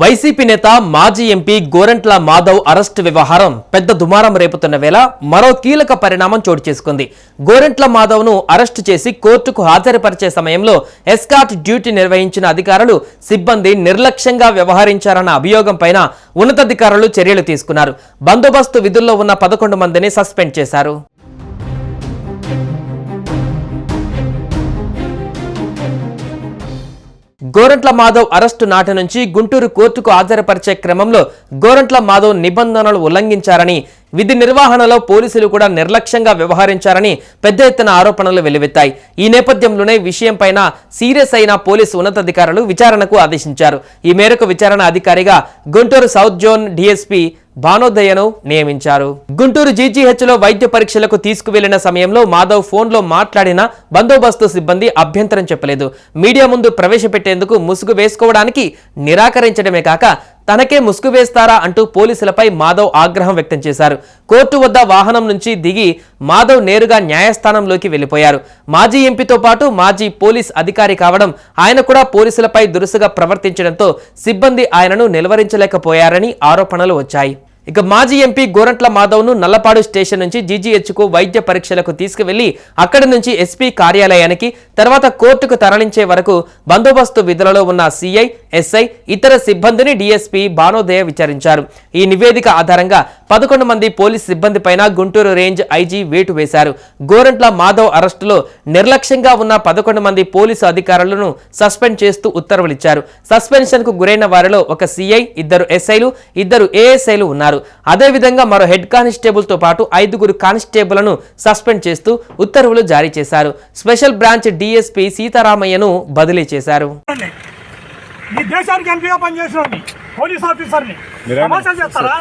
YCP నేత మాజీ MP Gorantla Madhav arrest వ్యవహారం పెద్ద దుమారం రేపుతున్న వేళ మరో కీలక పరిణామం చోటు చేసుకుంది. గోరంట్ల మాధవ్ను అరెస్టు చేసి కోర్టుకు హాజరుపరిచే సమయంలో ఎస్కాట్ డ్యూటీ నిర్వహించిన అధికారులు సిబ్బంది నిర్లక్ష్యంగా వ్యవహరించారన్న అభియోగం పైన ఉన్నతాధికారులు చర్యలు తీసుకున్నారు. బందోబస్తు విధుల్లో ఉన్న పదకొండు మందిని సస్పెండ్ చేశారు. గోరంట్ల మాధవ్ అరెస్టు నాటి నుంచి గుంటూరు కోర్టుకు హాజరుపరిచే క్రమంలో గోరంట్ల మాధవ్ నిబంధనలు ఉల్లంఘించారని విధి నిర్వహణలో పోలీసులు కూడా నిర్లక్ష్యంగా వ్యవహరించారని పెద్ద ఎత్తున ఆరోపణలు వెలువెత్తాయి ఈ నేపథ్యంలోనే విషయంపైన సీరియస్ అయిన పోలీసు ఉన్నతాధికారులు విచారణకు ఆదేశించారు. ఈ మేరకు విచారణ అధికారిగా గుంటూరు సౌత్ జోన్ డీఎస్పీ భానోదయను నియమించారు. గుంటూరు జీజీహెచ్లో వైద్య పరీక్షలకు తీసుకువెళ్ళిన సమయంలో మాధవ్ ఫోన్లో మాట్లాడిన బందోబస్తు సిబ్బంది అభ్యంతరం చెప్పలేదు. మీడియా ముందు ప్రవేశపెట్టేందుకు ముసుగు వేసుకోవడానికి నిరాకరించడమే కాక తనకే ముసుగు వేస్తారా అంటూ పోలీసులపై మాధవ్ ఆగ్రహం వ్యక్తం చేశారు. కోర్టు వద్ద వాహనం నుంచి దిగి మాధవ్ నేరుగా న్యాయస్థానంలోకి వెళ్ళిపోయారు మాజీ ఎంపీతో పాటు మాజీ పోలీస్ అధికారి కావడం ఆయన కూడా పోలీసులపై దురుసుగా ప్రవర్తించడంతో సిబ్బంది ఆయనను నిలువరించలేకపోయారని ఆరోపణలు వచ్చాయి. ఇక మాజీ ఎంపీ గోరంట్ల మాధవ్ను నల్లపాడు స్టేషన్ నుంచి జీజీహెచ్కు వైద్య పరీక్షలకు తీసుకువెళ్ళి అక్కడి నుంచి ఎస్పీ కార్యాలయానికి తర్వాత కోర్టుకు తరలించే వరకు బందోబస్తు విధులలో ఉన్న సీఐ ఎస్ఐ ఇతర సిబ్బందిని డీఎస్పీ భానోదయ విచారించారు. ఈ నివేదిక ఆధారంగా పదకొండు మంది పోలీస్ సిబ్బంది పైన గుంటూరు రేంజ్ ఐజీ వేటు వేశారు. గోరంట్ల మాధవ్ అరెస్టులో నిర్లక్ష్యంగా ఉన్న పదకొండు మంది పోలీసు అధికారులను సస్పెండ్ చేస్తూ ఉత్తర్వులిచ్చారు. ఇచ్చారు సస్పెన్షన్కు గురైన వారిలో ఒక సీఐ ఇద్దరు ఎస్ఐలు ఇద్దరు ఏఎస్ఐలు ఉన్నారు. అదేవిధంగా మరో హెడ్ కానిస్టేబుల్తో పాటు ఐదుగురు కానిస్టేబుల్ను సస్పెండ్ చేస్తూ ఉత్తర్వులు జారీ చేశారు. స్పెషల్ బ్రాంచ్ డీఎస్పీ సీతారామయ్యను బదిలీ చేశారు. ఈ దేశానికి ఎంపీగా పనిచేసిన పోలీస్ ఆఫీసర్ని? సమాచారం చేస్తారా?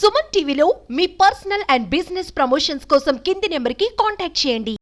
సుమన్ టీవీలో మీ పర్సనల్ అండ్ బిజినెస్ ప్రమోషన్స్ కోసం కింది నెంబర్కి కాంటాక్ట్ చేయండి.